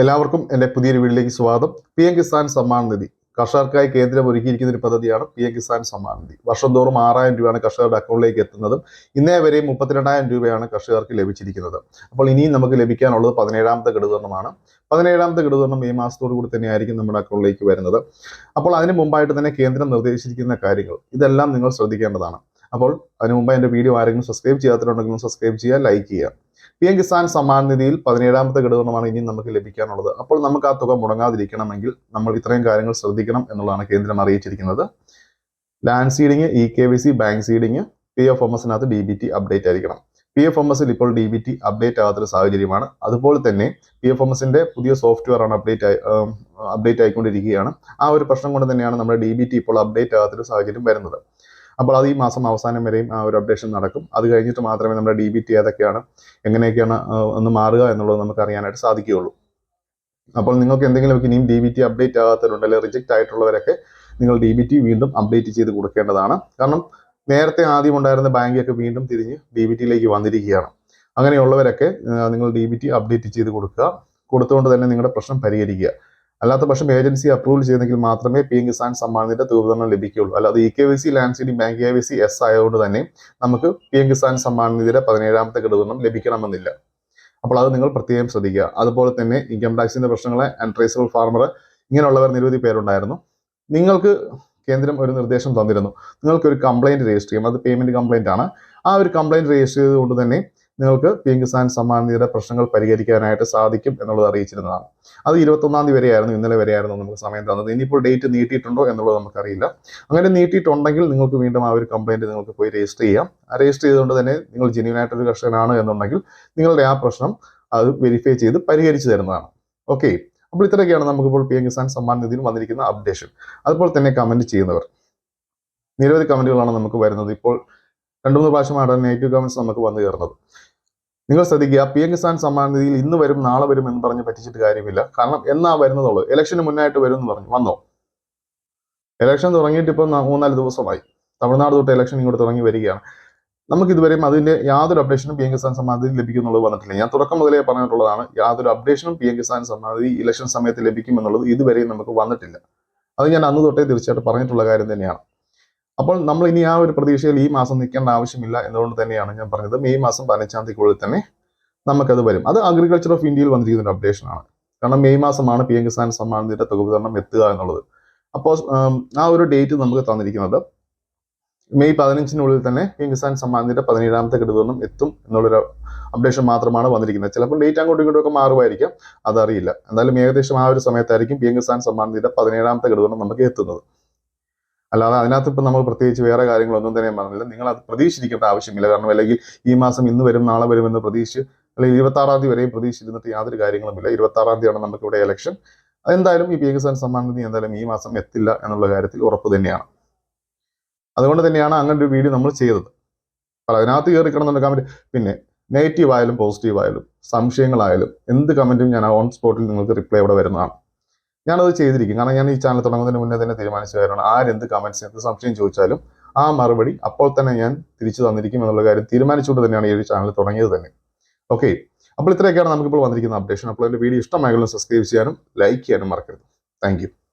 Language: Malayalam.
എല്ലാവർക്കും എന്റെ പുതിയൊരു വീട്ടിലേക്ക് സ്വാഗതം. P M Kisan Samman Nidhi. കർഷകർക്കായി കേന്ദ്രം ഒരുക്കിയിരിക്കുന്ന ഒരു പദ്ധതിയാണ് പി എം കിസാൻ സമ്മാൻ നിധി. വർഷം തോറും ആറായിരം രൂപയാണ് കർഷകരുടെ അക്കൗണ്ടിലേക്ക് എത്തുന്നതും ഇന്നേ വരെ മുപ്പത്തിരണ്ടായിരം രൂപയാണ് കർഷകർക്ക് ലഭിച്ചിരിക്കുന്നത്. അപ്പോൾ ഇനിയും നമുക്ക് ലഭിക്കാനുള്ളത് പതിനേഴാമത്തെ ഗഡുതരണമാണ് പതിനേഴാമത്തെ ഗഡുതരണം ഈ മാസത്തോടു കൂടി തന്നെയായിരിക്കും നമ്മുടെ അക്കൗണ്ടിലേക്ക് വരുന്നത്. അപ്പോൾ അതിന് മുമ്പായിട്ട് തന്നെ കേന്ദ്രം നിർദ്ദേശിച്ചിരിക്കുന്ന കാര്യങ്ങൾ ഇതെല്ലാം നിങ്ങൾ ശ്രദ്ധിക്കേണ്ടതാണ്. അപ്പോൾ അതിന് മുമ്പ് എന്റെ വീഡിയോ ആരെങ്കിലും സബ്സ്ക്രൈബ് ചെയ്യാത്തിട്ടുണ്ടെങ്കിലും സബ്സ്ക്രൈബ് ചെയ്യുക ലൈക്ക് ചെയ്യുക. പി എം കിസാൻ സമ്മാൻ നിധിയിൽ പതിനേഴാമത്തെ ഘടകമാണ് ഇനി നമുക്ക് ലഭിക്കാനുള്ളത്. അപ്പോൾ നമുക്ക് ആ തുക മുടങ്ങാതിരിക്കണമെങ്കിൽ നമ്മൾ ഇത്രയും കാര്യങ്ങൾ ശ്രദ്ധിക്കണം എന്നുള്ളതാണ് കേന്ദ്രം അറിയിച്ചിരിക്കുന്നത്. Land seeding E K V C bank seeding P F M എസിനകത്ത് D B T update ആയിരിക്കണം. പി എഫ് എം എസിൽ ഇപ്പോൾ ഡി ബി ടി അപ്ഡേറ്റ് ആകാത്തൊരു സാഹചര്യമാണ്. അതുപോലെ തന്നെ പി എഫ് എം എസിന്റെ പുതിയ സോഫ്റ്റ്വെയർ ആണ് അപ്ഡേറ്റ് ആയി അപ്ഡേറ്റ് ആയിക്കൊണ്ടിരിക്കുകയാണ്. ആ ഒരു പ്രശ്നം കൊണ്ട് തന്നെയാണ് നമ്മുടെ ഡി ബി ടി ഇപ്പോൾ അപ്ഡേറ്റ് ആകാത്തൊരു സാഹചര്യം വരുന്നത്. അപ്പോൾ അത് ഈ മാസം അവസാനം വരെയും ആ ഒരു അപ്ഡേഷൻ നടക്കും. അത് കഴിഞ്ഞിട്ട് മാത്രമേ നമ്മുടെ ഡി ബി ടി ഏതൊക്കെയാണ് എങ്ങനെയൊക്കെയാണ് ഒന്ന് മാറുക എന്നുള്ളത് നമുക്ക് അറിയാനായിട്ട് സാധിക്കുകയുള്ളൂ. അപ്പോൾ നിങ്ങൾക്ക് എന്തെങ്കിലും ഇനിയും ഡി ബി ടി അപ്ഡേറ്റ് ആകാത്തവരുണ്ട് അല്ലെങ്കിൽ റിജക്റ്റ് ആയിട്ടുള്ളവരൊക്കെ നിങ്ങൾ ഡി ബി ടി വീണ്ടും അപ്ഡേറ്റ് ചെയ്ത് കൊടുക്കേണ്ടതാണ്. കാരണം നേരത്തെ ആദ്യം ഉണ്ടായിരുന്ന ബാങ്കൊക്കെ വീണ്ടും തിരിഞ്ഞ് ഡി ബി ടിയിലേക്ക് വന്നിരിക്കുകയാണ്. അങ്ങനെയുള്ളവരൊക്കെ നിങ്ങൾ ഡി ബി ടി അപ്ഡേറ്റ് ചെയ്ത് കൊടുക്കുക. കൊടുത്തുകൊണ്ട് തന്നെ നിങ്ങളുടെ പ്രശ്നം പരിഹരിക്കുക. അല്ലാത്ത പക്ഷം ഏജൻസി അപ്രൂവൽ ചെയ്തെങ്കിൽ മാത്രമേ പി എം കിസാൻ സമ്മാനത്തിന്റെ തുകവിതരണം ലഭിക്കുകയുള്ളൂ. അല്ലാതെ E K V C land seeding bank K V C S ആയതുകൊണ്ട് തന്നെ നമുക്ക് പി എം കിസാൻ സമ്മാൻ നിധിയുടെ പതിനേഴാമത്തെ ഘടകം ലഭിക്കണമെന്നില്ല. അപ്പോൾ അത് നിങ്ങൾ പ്രത്യേകം ശ്രദ്ധിക്കുക. അതുപോലെ തന്നെ ഇൻകം ടാക്സിന്റെ പ്രശ്നങ്ങളെ അൺട്രേസബിൾ ഫാർമർ ഇങ്ങനെയുള്ളവർ നിരവധി പേരുണ്ടായിരുന്നു. നിങ്ങൾക്ക് കേന്ദ്രം ഒരു നിർദ്ദേശം തന്നിരുന്നു. നിങ്ങൾക്ക് ഒരു കംപ്ലൈന്റ് രജിസ്റ്റർ ചെയ്യാം അത് പേയ്മെന്റ് കംപ്ലൈന്റ് ആണ്. ആ ഒരു കംപ്ലൈന്റ് രജിസ്റ്റർ ചെയ്തുകൊണ്ട് തന്നെ നിങ്ങൾക്ക് പി എം കിസാൻ സമ്മാൻ നിധിയുടെ പ്രശ്നങ്ങൾ പരിഹരിക്കാനായിട്ട് സാധിക്കും എന്നുള്ളത് അറിയിച്ചിരുന്നതാണ്. അത് ഇരുപത്തൊന്നാം തീയതി വരെയായിരുന്നു ഇന്നലെ വരെയായിരുന്നു നമുക്ക് സമയം തന്നത്. ഇനിയിപ്പോൾ ഡേറ്റ് നീട്ടിയിട്ടുണ്ടോ എന്നുള്ളത് നമുക്കറിയില്ല. അങ്ങനെ നീട്ടിയിട്ടുണ്ടെങ്കിൽ നിങ്ങൾക്ക് വീണ്ടും ആ ഒരു കംപ്ലൈന്റ് നിങ്ങൾക്ക് പോയി രജിസ്റ്റർ ചെയ്യാം. രജിസ്റ്റർ ചെയ്തുകൊണ്ട് തന്നെ നിങ്ങൾ ജെന്യൂൻ ആയിട്ടൊരു കർഷകനാണ് എന്നുണ്ടെങ്കിൽ നിങ്ങളുടെ ആ പ്രശ്നം അത് വെരിഫൈ ചെയ്ത് പരിഹരിച്ചു തരുന്നതാണ്. ഓക്കെ അപ്പോൾ ഇത്രയൊക്കെയാണ് നമുക്കിപ്പോൾ പി എം കിസാൻ സമ്മാൻ നിധിയിൽ വന്നിരിക്കുന്ന അപ്ഡേഷൻ അതുപോലെ തന്നെ കമന്റ് ചെയ്യുന്നവർ. നിരവധി കമന്റുകളാണ് നമുക്ക് വരുന്നത്. ഇപ്പോൾ രണ്ടു മൂന്ന് പ്രാവശ്യമായിട്ടാണ് നെഗറ്റീവ് കമന്റ്സ് നമുക്ക് വന്നു കയറുന്നത് നിങ്ങൾ ശ്രദ്ധിക്കുക പി എം കിസാൻ സമ്മാൻ നിധിയിൽ ഇന്ന് വരും നാളെ വരും എന്ന് പറഞ്ഞ് പറ്റിച്ചിട്ട് കാര്യമില്ല. കാരണം എന്നാ വരുന്നതുള്ളൂ? ഇലക്ഷന് മുന്നായിട്ട് വരും എന്ന് പറഞ്ഞു. വന്നോ? ഇലക്ഷൻ തുടങ്ങിയിട്ട് ഇപ്പം മൂന്നാൽ ദിവസമായി. തമിഴ്നാട് തൊട്ട് ഇലക്ഷൻ ഇങ്ങോട്ട് തുടങ്ങി വരികയാണ്. നമുക്ക് ഇതുവരെയും അതിന്റെ യാതൊരു അപ്ഡേഷനും പി എം കിസാൻ സമ്മാൻ നിധി ലഭിക്കുന്നുള്ളത് വന്നിട്ടില്ല. ഞാൻ തുടക്കം മുതലേ പറഞ്ഞിട്ടുള്ളതാണ് യാതൊരു അപ്ഡേഷനും P M Kisan Samman Nidhi election സമയത്ത് ലഭിക്കുമെന്നുള്ളത് ഇതുവരെയും നമുക്ക് വന്നിട്ടില്ല. അത് ഞാൻ അന്ന് തൊട്ടേ തീർച്ചയായിട്ടും പറഞ്ഞിട്ടുള്ള കാര്യം തന്നെയാണ്. അപ്പോൾ നമ്മൾ ഇനി ആ ഒരു പ്രതീക്ഷയിൽ ഈ മാസം നിൽക്കേണ്ട ആവശ്യമില്ല എന്നതുകൊണ്ട് തന്നെയാണ് ഞാൻ പറഞ്ഞത്. മെയ് മാസം പതിനഞ്ചാം തീയതിക്കുള്ളിൽ തന്നെ നമുക്കത് വരും. അത് അഗ്രികൾച്ചർ ഓഫ് ഇന്ത്യയിൽ വന്നിരിക്കുന്ന ഒരു അപ്ഡേഷൻ ആണ്. കാരണം മെയ് മാസമാണ് പി എം കിസാൻ സമ്മാൻ നിധിയുടെ തുക വിതരണം എത്തുക എന്നുള്ളത്. അപ്പോൾ ആ ഒരു ഡേറ്റ് നമുക്ക് തന്നിരിക്കുന്നത് മെയ് പതിനഞ്ചിനുള്ളിൽ തന്നെ പി എം കിസാൻ സമ്മാൻ നിധിയുടെ പതിനേഴാമത്തെ ഘടകം എത്തും എന്നുള്ളൊരു അപ്ഡേഷൻ മാത്രമാണ് വന്നിരിക്കുന്നത്. ചിലപ്പോൾ ഡേറ്റ് അങ്ങോട്ടും ഇങ്ങോട്ടും ഒക്കെ മാറുമായിരിക്കാം. അതറിയില്ല. എന്തായാലും ഏകദേശം ആ ഒരു സമയത്തായിരിക്കും പി എം കിസാൻ സമ്മാൻ നിധിയുടെ പതിനേഴാമത്തെ ഘടകം നമുക്ക് എത്തുന്നത്. അല്ലാതെ അതിനകത്ത് ഇപ്പം നമ്മൾ പ്രത്യേകിച്ച് വേറെ കാര്യങ്ങളൊന്നും തന്നെ പറഞ്ഞില്ല. നിങ്ങൾ അത് പ്രതീക്ഷിക്കേണ്ട ആവശ്യമില്ല. കാരണം അല്ലെങ്കിൽ ഈ മാസം ഇന്ന് വരും നാളെ വരും എന്ന് പ്രതീക്ഷിച്ച് അല്ലെങ്കിൽ ഇരുപത്തി ആറാം തീയതി വരെയും പ്രതീക്ഷിച്ചിരുന്നിട്ട് യാതൊരു കാര്യങ്ങളുമില്ല ഇരുപത്തി ആറാം തീയതിയാണ് നമുക്ക് ഇവിടെ ഇലക്ഷൻ എന്തായാലും ഈ പി കിസാൻ സമ്മാൻ നിധി എന്തായാലും ഈ മാസം എത്തില്ല എന്നുള്ള കാര്യത്തിൽ ഉറപ്പ് തന്നെയാണ്. അതുകൊണ്ട് തന്നെയാണ് അങ്ങനെ ഒരു വീഡിയോ നമ്മൾ ചെയ്തത്. അപ്പോൾ അതിനകത്ത് കയറി കിടന്നുണ്ട് കമന്റ് പിന്നെ നെഗറ്റീവ് ആയാലും പോസിറ്റീവ് ആയാലും സംശയങ്ങളായാലും എന്ത് കമന്റും ഞാൻ ഓൺ സ്പോട്ടിൽ നിങ്ങൾക്ക് റിപ്ലൈ ഇവിടെ വരുന്നതാണ്. ഞാനത് ചെയ്തിരിക്കും. കാരണം ഞാൻ ഈ ചാനൽ തുടങ്ങുന്നതിന് മുന്നേ തന്നെ തീരുമാനിച്ചു കാര്യമാണ്. ആരെന്ത് കമന്റ്സ് എന്ത് സംശയം ചോദിച്ചാലും ആ മറുപടി അപ്പോൾ തന്നെ ഞാൻ തിരിച്ചു തന്നിരിക്കും എന്നുള്ള കാര്യം തീരുമാനിച്ചുകൊണ്ട് തന്നെയാണ് ഈ ഒരു ചാനൽ തുടങ്ങിയത് തന്നെ. ഓക്കെ അപ്പോൾ ഇത്രയൊക്കെയാണ് നമുക്കിപ്പോൾ വന്നിരിക്കുന്ന അപ്ഡേഷൻ അപ്പോൾ എന്റെ വീഡിയോ ഇഷ്ടമായെങ്കിലും സബ്സ്ക്രൈബ് ചെയ്യാനും ലൈക്ക് ചെയ്യാനും മറക്കരുത്. താങ്ക്